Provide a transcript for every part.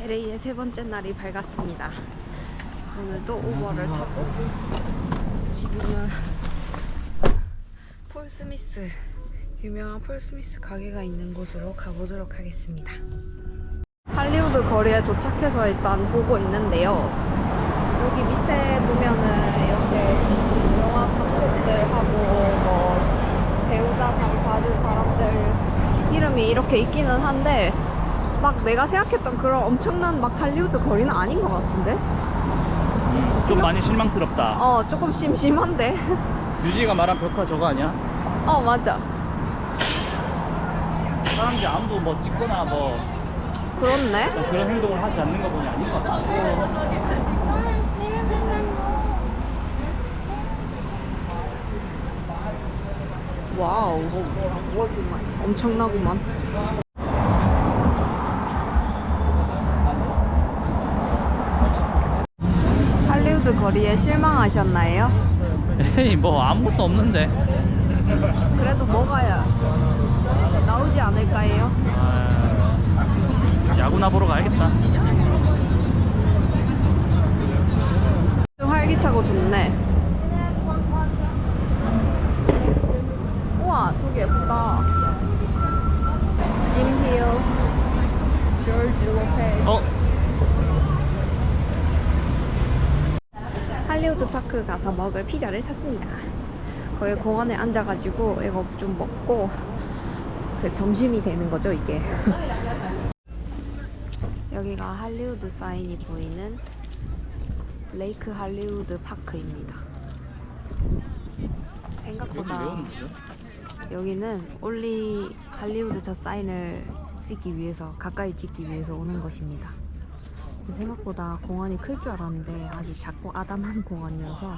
LA의 세 번째 날이 밝았습니다. 오늘도 우버를 타고 지금은 폴 스미스 유명한 폴 스미스 가게가 있는 곳으로 가보도록 하겠습니다. 할리우드 거리에 도착해서 일단 보고 있는데요. 여기 밑에 보면은 이렇게 영화 감독들하고 뭐 배우자상 받은 사람들 이름이 이렇게 있기는 한데 막 내가 생각했던 그런 엄청난 막 할리우드 거리는 아닌 것 같은데? 음, 좀 많이 실망스럽다. 어 조금 심심한데? 유지가 말한 벽화 저거 아니야? 어 맞아 사람들이 아무도 뭐 찍거나 뭐 그렇네 그런 행동을 하지 않는 거 보니 아닌 것 같아. 와우 엄청나구만 할리우드 거리에 실망하셨나요? 에이 뭐 아무것도 없는데. 그래도 먹어야 나오지 않을까요? 아, 야구나 보러 가야겠다. 좀 활기차고 좋네 우와 저기 예쁘다 할리우드 파크 가서 먹을 피자를 샀습니다. 거기 공원에 앉아가지고 이거 좀 먹고 그 점심이 되는 거죠 이게. 여기가 할리우드 사인이 보이는 레이크 할리우드 파크입니다. 생각보다 여기는 올리 할리우드 저 사인을 찍기 위해서 가까이 찍기 위해서 오는 것입니다. 생각보다 공원이 클 줄 알았는데 아주 작고 아담한 공원이어서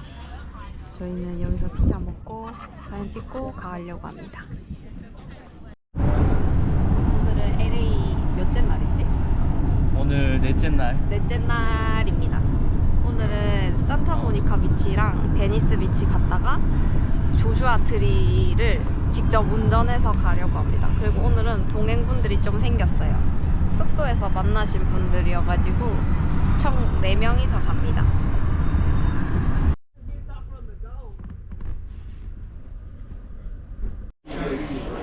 저희는 여기서 피자 먹고 사진 찍고 가려고 합니다. 오늘은 LA 몇째 날이지? 오늘 넷째 날. 넷째 날입니다. 오늘은 산타모니카 비치랑 베니스 비치 갔다가 조슈아 트리를 직접 운전해서 가려고 합니다. 그리고 오늘은 동행분들이 좀 생겼어요. 숙소에서 만나신 분들이어가지고 총 4명이서 갑니다.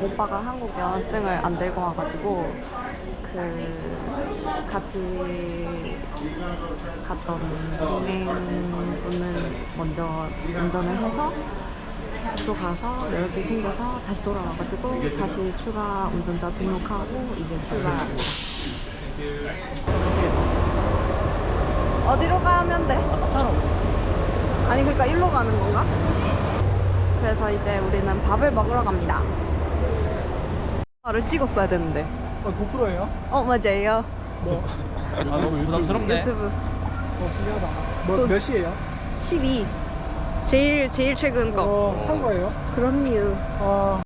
오빠가 한국 면허증을 안 들고 와가지고 그 같이 갔던 동행분은 먼저 운전을 해서 숙소 가서 면허증 챙겨서 다시 돌아와가지고 다시 추가 운전자 등록하고 이제 출발합니다. 어디로 가면 돼? 아까처럼. 아니 그러니까 일로 가는 건가? 그래서 이제 우리는 밥을 먹으러 갑니다. 를 찍었어야 되는데. 아, 고프로예요? 어 맞아요. 뭐, 아 너무 부담스럽네. 유튜브 어, 신기하다. 뭐, 또- 몇 시에요? 12. 제일 제일 최근 거. 어, 산 거예요? 그럼요. 아,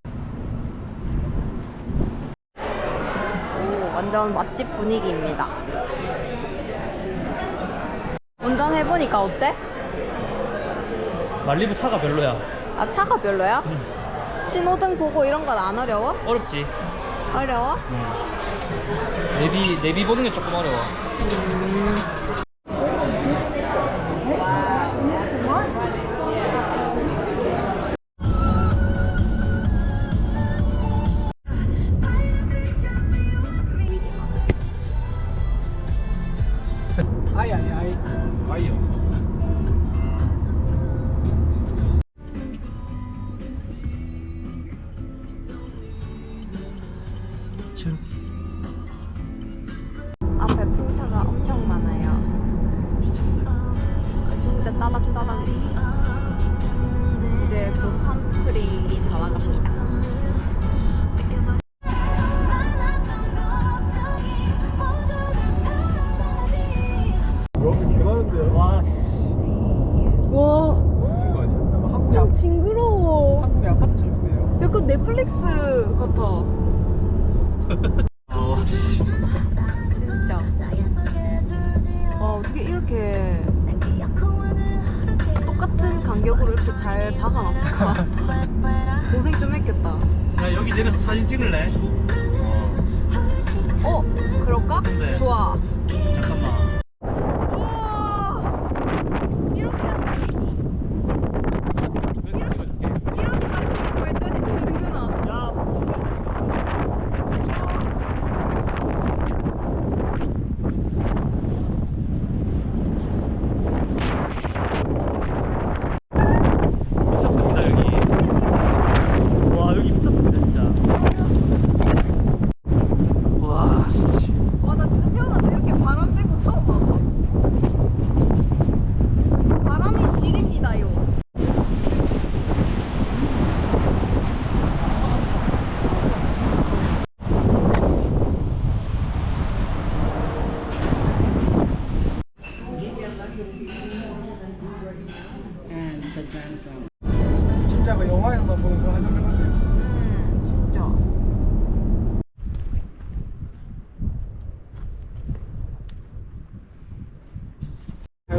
완전 맛집 분위기입니다. 운전해보니까 어때? 말리부 차가 별로야. 아, 차가 별로야? 응. 신호등 보고 이런 건 안 어려워? 어렵지. 어려워? 내비 내비 보는 게 조금 어려워. 아 풍차가 엄청 많아요. 미쳤어요. 진짜 따닥따닥 이제 곧 팜스프링이. 약간 넷플릭스 같아. 어, 씨. 진짜. 와, 어떻게 이렇게 똑같은 간격으로 이렇게 잘 박아놨을까? 고생 좀 했겠다. 야 여기 내려서 사진 찍을래? 어, 그럴까? 네. 좋아. 잠깐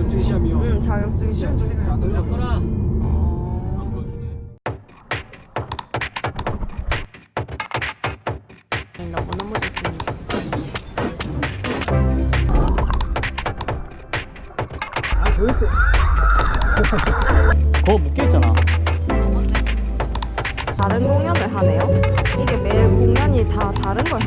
자격증 시험이요. 응 자격증 시험. 시험자 생각이 안 나요. 어... 네, 너무너무 좋습니다. 아, 저기 그거 묶여있잖아. 다른 공연을 하네요. 이게 매일 공연이 다 다른 걸 하,